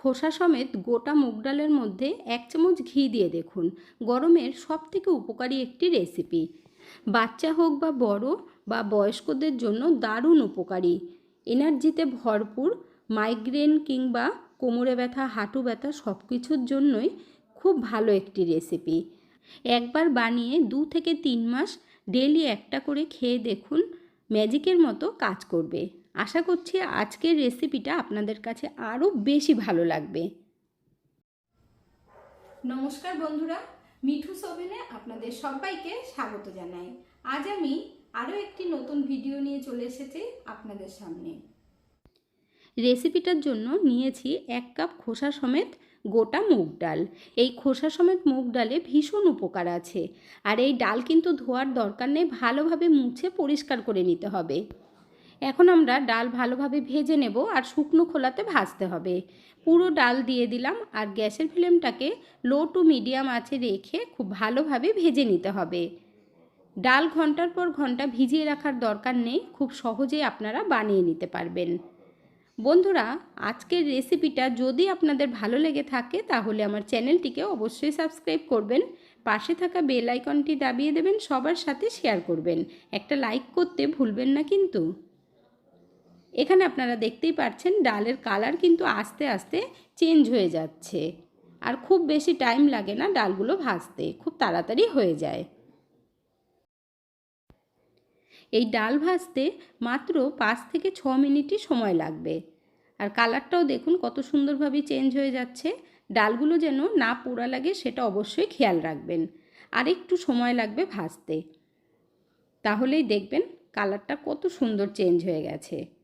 খোসা সমেত গোটা মুগ ডালের মধ্যে এক চামচ ঘি দিয়ে দেখুন। গরমের সব থেকে উপকারী একটি রেসিপি বাচ্চা হোক বা বড় বা বয়স্কদের জন্য দারুণ উপকারী। এনার্জিতে ভরপুর মাইগ্রেন কিংবা কোমরে ব্যথা, হাঁটু ব্যথা সব কিছুর জন্যই খুব ভালো একটি রেসিপি একবার বানিয়ে দু থেকে তিন মাস ডেলি একটা করে খেয়ে দেখুন। ম্যাজিকের মতো কাজ করবে। আশা করছি আজকের রেসিপিটা আপনাদের কাছে আরও বেশি ভালো লাগবে। নমস্কার বন্ধুরা মিঠু সোভেনে আপনাদের সবাইকে স্বাগত জানাই। আজ আমি আরও একটি নতুন ভিডিও নিয়ে চলে এসেছি আপনাদের সামনে। রেসিপিটার জন্য নিয়েছি এক কাপ খোসা সমেত গোটা মুগ ডাল। এই খোসা সমেত মুগ ডালে ভীষণ উপকার আছে। আর এই ডাল কিন্তু ধোয়ার দরকার নেই ভালোভাবে মুছে পরিষ্কার করে নিতে হবে। এখন আমরা ডাল ভালোভাবে ভেজে নেব আর শুকনো খোলাতে ভাজতে হবে। পুরো ডাল দিয়ে দিলাম আর গ্যাসের ফ্লেমটাকে লো টু মিডিয়াম আঁচে রেখে খুব ভালোভাবে ভেজে নিতে হবে। ডাল ঘণ্টার পর ঘণ্টা ভিজিয়ে রাখার দরকার নেই, খুব সহজেই আপনারা বানিয়ে নিতে পারবেন। বন্ধুরা, আজকের রেসিপিটা যদি আপনাদের ভালো লেগে থাকে তাহলে আমার চ্যানেলটিকে অবশ্যই সাবস্ক্রাইব করবেন, পাশে থাকা বেল আইকনটি দাবিয়ে দেবেন, সবার সাথে শেয়ার করবেন। একটা লাইক করতে ভুলবেন না কিন্তু। এখানে আপনারা দেখতেই পাচ্ছেন ডালের কালার কিন্তু আস্তে আস্তে চেঞ্জ হয়ে যাচ্ছে। আর খুব বেশি টাইম লাগে না ডালগুলো ভাজতে, খুব তাড়াতাড়ি হয়ে যায়। এই ডাল ভাজতে মাত্র পাঁচ থেকে ছ মিনিটই সময় লাগবে। আর কালারটাও দেখুন কত সুন্দরভাবে চেঞ্জ হয়ে যাচ্ছে। ডালগুলো যেন না পোড়া লাগে সেটা অবশ্যই খেয়াল রাখবেন। আর একটু সময় লাগবে ভাজতে। তাহলেই দেখবেন কালারটা কত সুন্দর চেঞ্জ হয়ে গেছে।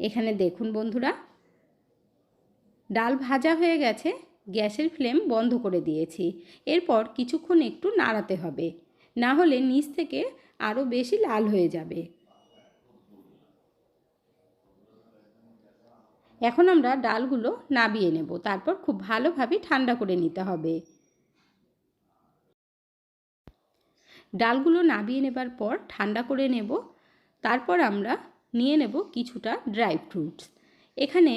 এখানে দেখুন বন্ধুরা। ডাল ভাজা হয়ে গেছে, গ্যাসের ফ্লেম বন্ধ করে দিয়েছি। এরপর কিছুক্ষণ একটু নাড়াতে হবে, না হলে নিচ থেকে আরও বেশি লাল হয়ে যাবে। এখন আমরা ডালগুলো নাবিয়ে নেব, তারপর খুব ভালোভাবে ঠান্ডা করে নিতে হবে। ডালগুলো নাবিয়ে নেবার পর ঠান্ডা করে নেব, তারপর আমরা নিয়ে নেব কিছুটা ড্রাই ফ্রুটস। এখানে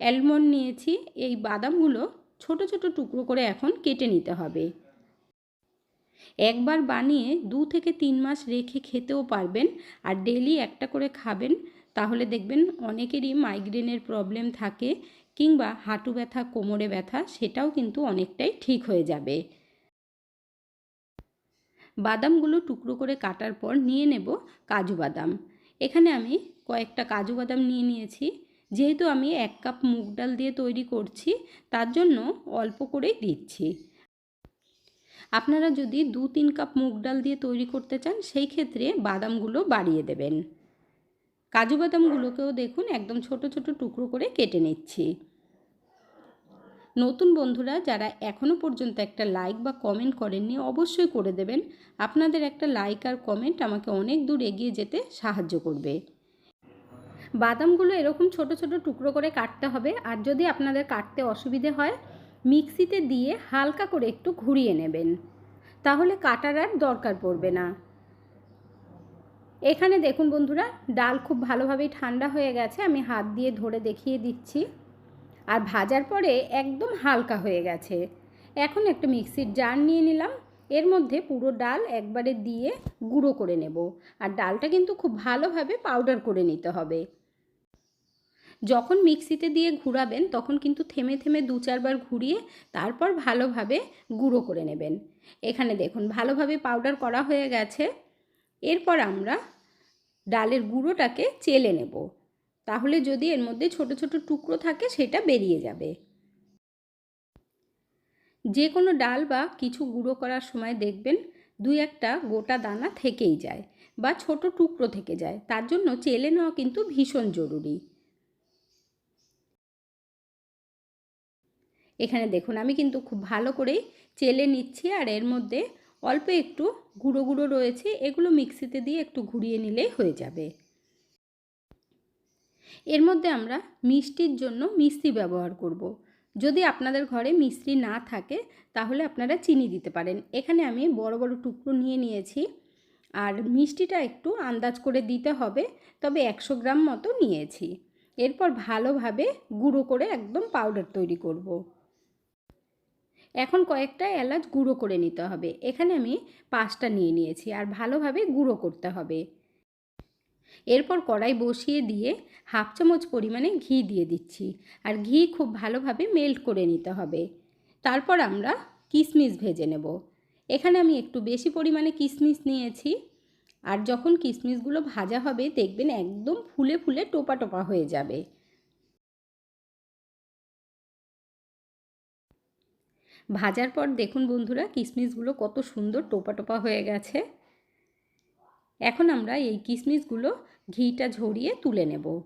অ্যালমন্ড নিয়েছি, এই বাদামগুলো ছোট ছোট টুকরো করে এখন কেটে নিতে হবে। একবার বানিয়ে দু থেকে তিন মাস রেখে খেতেও পারবেন আর ডেলি একটা করে খাবেন, তাহলে দেখবেন অনেকেরই মাইগ্রেনের প্রবলেম থাকে কিংবা হাঁটু ব্যথা, কোমরে ব্যথা, সেটাও কিন্তু অনেকটাই ঠিক হয়ে যাবে। বাদামগুলো টুকরো করে কাটার পর নিয়ে নেব কাজু বাদাম। এখানে আমি কয়েকটা কাজু বাদাম নিয়ে নিয়েছি। যেহেতু আমি এক কাপ মুগ ডাল দিয়ে তৈরি করছি, তার জন্য অল্প করেই দিচ্ছি। আপনারা যদি দু তিন কাপ মুগ ডাল দিয়ে তৈরি করতে চান, সেই ক্ষেত্রে বাদামগুলো বাড়িয়ে দেবেন। কাজু বাদামগুলোকেও দেখুন, একদম ছোট ছোট টুকরো করে কেটে নিচ্ছি। নতুন বন্ধুরা, যারা এখনও পর্যন্ত একটা লাইক বা কমেন্ট করেননি, অবশ্যই করে দেবেন। আপনাদের একটা লাইক আর কমেন্ট আমাকে অনেক দূর এগিয়ে যেতে সাহায্য করবে। বাদামগুলো এরকম ছোট ছোট টুকরো করে কাটতে হবে, আর যদি আপনাদের কাটতে অসুবিধে হয়, মিক্সিতে দিয়ে হালকা করে একটু ঘুরিয়ে নেবেন। তাহলে কাটার আর দরকার পড়বে না। এখানে দেখুন বন্ধুরা, ডাল খুব ভালোভাবেই ঠান্ডা হয়ে গেছে, আমি হাত দিয়ে ধরে দেখিয়ে দিচ্ছি। আর ভাজার পরে একদম হালকা হয়ে গেছে। এখন একটা মিক্সির জার নিয়ে নিলাম। এর মধ্যে পুরো ডাল একবারে দিয়ে গুঁড়ো করে নেব। আর ডালটা কিন্তু খুব ভালোভাবে পাউডার করে নিতে হবে। যখন মিক্সিতে দিয়ে ঘুরাবেন, তখন কিন্তু থেমে থেমে দু চারবার ঘুরিয়ে তারপর ভালোভাবে গুঁড়ো করে নেবেন। এখানে দেখুন, ভালোভাবে পাউডার করা হয়ে গেছে। এরপর আমরা ডালের গুঁড়োটাকে চেলে নেব। তাহলে যদি এর মধ্যে ছোট ছোট টুকরো থাকে, সেটা বেরিয়ে যাবে। যে কোনো ডাল বা কিছু গুঁড়ো করার সময় দেখবেন দুই একটা গোটা দানা থেকেই যায় বা ছোট টুকরো থেকে যায়। তার জন্য চেলে নেওয়া কিন্তু ভীষণ জরুরি। এখানে দেখুন, আমি কিন্তু খুব ভালো করেই চেলে নিচ্ছি আর এর মধ্যে অল্প একটু গুঁড়ো গুঁড়ো রয়েছে, এগুলো মিক্সিতে দিয়ে একটু ঘুরিয়ে নিলেই হয়ে যাবে। এর মধ্যে আমরা মিষ্টির জন্য মিষ্টি ব্যবহার করব। যদি আপনাদের ঘরে মিষ্টি না থাকে, তাহলে আপনারা চিনি দিতে পারেন। এখানে আমি বড় বড় টুকরো নিয়ে নিয়েছি। আর মিষ্টিটা একটু আন্দাজ করে দিতে হবে, তবে একশো গ্রাম মতো নিয়েছি। এরপর ভালোভাবে গুঁড়ো করে একদম পাউডার তৈরি করব। এখন কয়েকটা এলাচ গুঁড়ো করে নিতে হবে। এখানে আমি পাঁচটা নিয়ে নিয়েছি, আর ভালোভাবে গুঁড়ো করতে হবে। এরপর কড়াই বসিয়ে দিয়ে হাফ চামচ পরিমাণে ঘি দিয়ে দিচ্ছি আর ঘি খুব ভালোভাবে মেল্ট করে নিতে হবে। তারপর আমরা কিশমিশ ভেজে নেব। এখানে আমি একটু বেশি পরিমাণে কিশমিশ নিয়েছি আর যখন কিশমিশগুলো ভাজা হবে দেখবেন একদম ফুলে ফুলে টোপা টোপা হয়ে যাবে। ভাজার পর দেখুন বন্ধুরা কিশমিশগুলো কত সুন্দর টোপা টোপা হয়ে গেছে। এখন আমরা এই কিশমিশগুলো ঘিটা ঝরিয়ে তুলে নেব।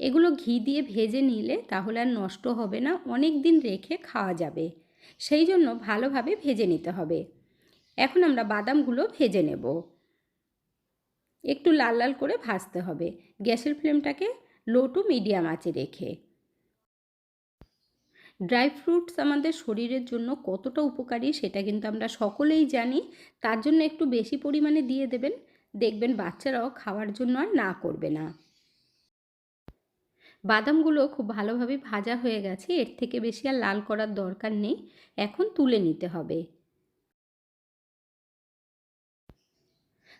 এগুলো ঘি দিয়ে ভেজে নিলে তাহলে আর নষ্ট হবে না, অনেক দিন রেখে খাওয়া যাবে। সেই জন্য ভালোভাবে ভেজে নিতে হবে। এখন আমরা বাদামগুলো ভেজে নেব। একটু লাল লাল করে ভাজতে হবে। গ্যাসের ফ্লেমটাকে লো টু মিডিয়াম আঁচে রেখে। ড্রাই ফ্রুটস আমাদের শরীরের জন্য কতটা উপকারী সেটা কিন্তু আমরা সকলেই জানি। তার জন্য একটু বেশি পরিমাণে দিয়ে দেবেন। দেখবেন বাচ্চারাও খাওয়ার জন্য আর না করবে না। বাদামগুলো খুব ভালোভাবে ভাজা হয়ে গেছে। এর থেকে বেশি আর লাল করার দরকার নেই। এখন তুলে নিতে হবে।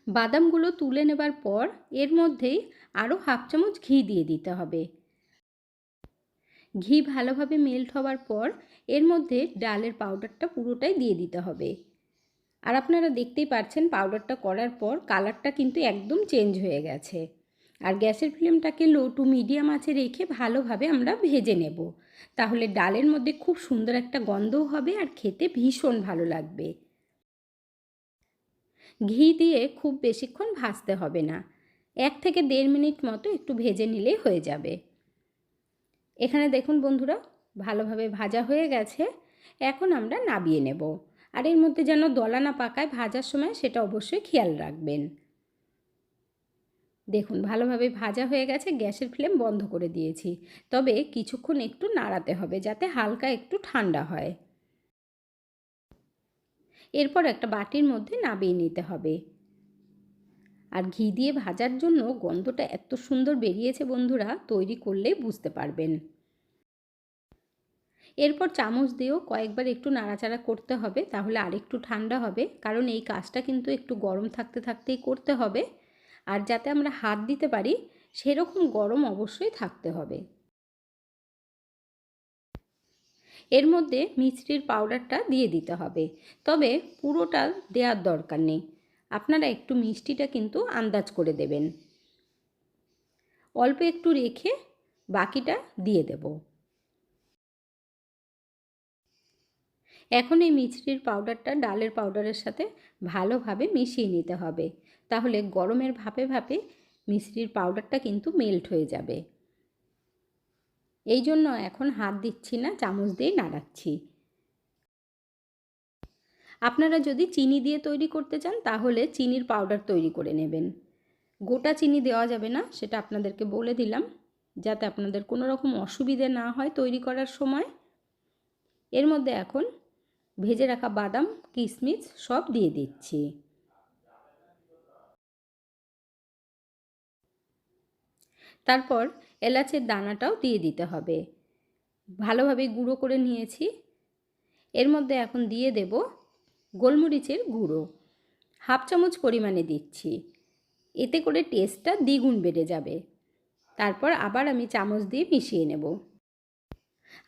বাদামগুলো তুলে নেবার পর এর মধ্যেই আরও হাফ চামচ ঘি দিয়ে দিতে হবে। ঘি ভালোভাবে মেল্ট হওয়ার পর এর মধ্যে ডালের পাউডারটা পুরোটাই দিয়ে দিতে হবে। আর আপনারা দেখতেই পাচ্ছেন পাউডারটা করার পর কালারটা কিন্তু একদম চেঞ্জ হয়ে গেছে। আর গ্যাসের ফ্লেমটাকে লো টু মিডিয়াম আছে রেখে ভালোভাবে আমরা ভেজে নেব। তাহলে ডালের মধ্যে খুব সুন্দর একটা গন্ধও হবে আর খেতে ভীষণ ভালো লাগবে। ঘি দিয়ে খুব বেশিক্ষণ ভাজতে হবে না। এক থেকে দেড় মিনিট মতো একটু ভেজে নিলেই হয়ে যাবে। এখানে দেখুন বন্ধুরা, ভালোভাবে ভাজা হয়ে গেছে। এখন আমরা নাবিয়ে নেব। আর এর মধ্যে যেন দলা না পাকায় ভাজার সময় সেটা অবশ্যই খেয়াল রাখবেন। দেখুন, ভালোভাবে ভাজা হয়ে গেছে, গ্যাসের ফ্লেম বন্ধ করে দিয়েছি। তবে কিছুক্ষণ একটু নাড়াতে হবে যাতে হালকা একটু ঠান্ডা হয়। এরপর একটা বাটির মধ্যে নাবিয়ে নিতে হবে। আর ঘি দিয়ে ভাজার জন্য গন্ধটা এত সুন্দর বেরিয়েছে বন্ধুরা, তৈরি করলেই বুঝতে পারবেন। এরপর চামচ দিয়েও কয়েকবার একটু নাড়াচাড়া করতে হবে, তাহলে আরেকটু ঠান্ডা হবে, কারণ এই কাজটা কিন্তু একটু গরম থাকতে থাকতেই করতে হবে। আর যাতে আমরা হাত দিতে পারি, সেরকম গরম অবশ্যই থাকতে হবে। এর মধ্যে মিষ্টির পাউডারটা দিয়ে দিতে হবে, তবে পুরোটা দেওয়ার দরকার নেই। আপনারা একটু মিষ্টিটা কিন্তু আন্দাজ করে দেবেন। অল্প একটু রেখে বাকিটা দিয়ে দেব। এখন এই মিছরির পাউডারটা ডালের পাউডারের সাথে ভালোভাবে মিশিয়ে নিতে হবে। তাহলে গরমের ভাপে ভাপে মিশ্রির পাউডারটা কিন্তু মেল্ট হয়ে যাবে। এই জন্য এখন হাত দিচ্ছি না, চামচ দিয়ে নাড়াচ্ছি। আপনারা যদি চিনি দিয়ে তৈরি করতে চান, তাহলে চিনির পাউডার তৈরি করে নেবেন। গোটা চিনি দেওয়া যাবে না, সেটা আপনাদেরকে বলে দিলাম, যাতে আপনাদের কোনো রকম অসুবিধে না হয় তৈরি করার সময়। এর মধ্যে এখন ভেজে রাখা বাদাম কিশমিশ সব দিয়ে দিচ্ছি। তারপর এলাচের দানাটাও দিয়ে দিতে হবে। ভালোভাবে গুঁড়ো করে নিয়েছি। এর মধ্যে এখন দিয়ে দেব গোলমরিচের গুঁড়ো। হাফ চামচ পরিমাণে দিচ্ছি। এতে করে টেস্টটা দ্বিগুণ বেড়ে যাবে। তারপর আবার আমি চামচ দিয়ে মিশিয়ে নেব।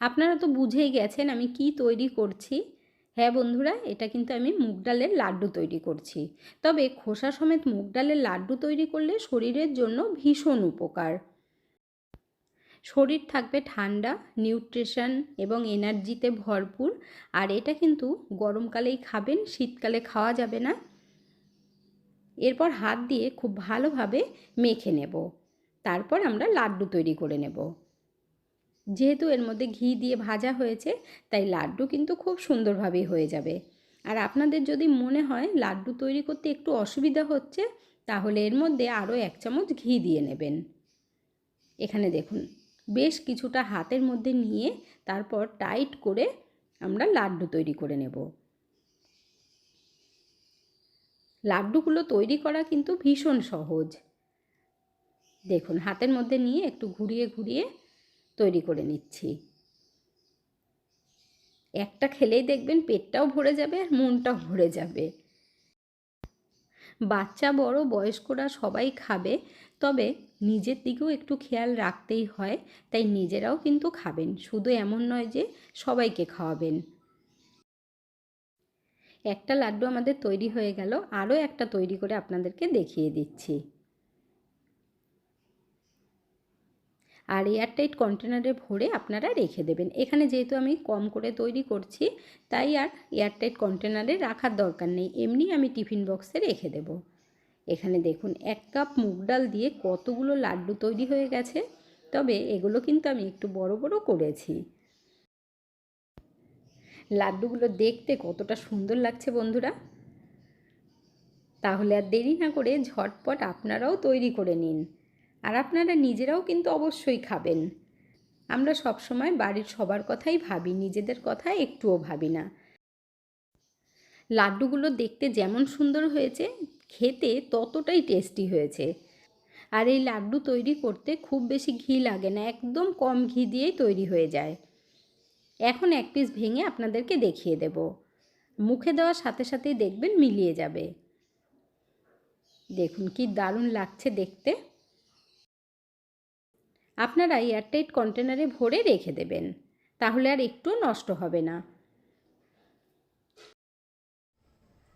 আপনারা তো বুঝেই গেছেন আমি কি তৈরি করছি। হ্যাঁ বন্ধুরা, এটা কিন্তু আমি মুগ ডালের লাড্ডু তৈরি করছি। তবে খোসা সমেত মুগ ডালের লাড্ডু তৈরি করলে শরীরের জন্য ভীষণ উপকার। শরীর থাকবে ঠান্ডা, নিউট্রিশন এবং এনার্জিতে ভরপুর। আর এটা কিন্তু গরমকালেই খাবেন, শীতকালে খাওয়া যাবে না। এরপর হাত দিয়ে খুব ভালোভাবে মেখে নেব। তারপর আমরা লাড্ডু তৈরি করে নেব। যেহেতু এর মধ্যে ঘি দিয়ে ভাজা হয়েছে, তাই লাড্ডু কিন্তু খুব সুন্দরভাবেই হয়ে যাবে। আর আপনাদের যদি মনে হয় লাড্ডু তৈরি করতে একটু অসুবিধা হচ্ছে, তাহলে এর মধ্যে আরও এক চামচ ঘি দিয়ে নেবেন। এখানে দেখুন বেশ কিছুটা হাতের মধ্যে নিয়ে তারপর টাইট করে আমরা লাড্ডু তৈরি করে নেব। লাড্ডুগুলো তৈরি করা কিন্তু ভীষণ সহজ। দেখুন, হাতের মধ্যে নিয়ে একটু ঘুরিয়ে ঘুরিয়ে তৈরি করে নিচ্ছি। একটা খেলেই দেখবেন পেটটাও ভরে যাবে আর মনটাও ভরে যাবে। বাচ্চা, বড়, বয়স্করা সবাই খাবে, তবে নিজের দিকেও একটু খেয়াল রাখতেই হয়, তাই নিজেরাও কিন্তু খাবেন। শুধু এমন নয় যে সবাইকে খাওয়াবেন। একটা লাড্ডু আমাদের তৈরি হয়ে গেল, আরও একটা তৈরি করে আপনাদেরকে দেখিয়ে দিচ্ছি। আর এয়ারটাইট কন্টেনারে ভরে আপনারা রেখে দেবেন। এখানে যেহেতু আমি কম করে তৈরি করছি, তাই আর এয়ারটাইট কন্টেনারে রাখার দরকার নেই। এমনি আমি টিফিন বক্সে রেখে দেব। এখানে দেখুন, এক কাপ মুগ ডাল দিয়ে কতগুলো লাড্ডু তৈরি হয়ে গেছে। তবে এগুলো কিন্তু আমি একটু বড় বড় করেছি। লাড্ডুগুলো দেখতে কতটা সুন্দর লাগছে বন্ধুরা। তাহলে আর দেরি না করে ঝটপট আপনারাও তৈরি করে নিন। আর আপনারা নিজেরাও কিন্তু অবশ্যই খাবেন। আমরা সবসময় বাড়ির সবার কথাই ভাবি, নিজেদের কথা একটুও ভাবি না। লাড্ডুগুলো দেখতে যেমন সুন্দর হয়েছে, খেতে ততটাই টেস্টি হয়েছে। আর এই লাড্ডু তৈরি করতে খুব বেশি ঘি লাগে না, একদম কম ঘি দিয়েই তৈরি হয়ে যায়। এখন এক পিস ভেঙে আপনাদেরকে দেখিয়ে দেব। মুখে দেওয়ার সাথে সাথেই দেখবেন মিলিয়ে যাবে। দেখুন কি দারুণ লাগছে দেখতে। আপনারা এয়ারটাইট কন্টেনারে ভরে রেখে দেবেন, তাহলে আর একটু নষ্ট হবে না।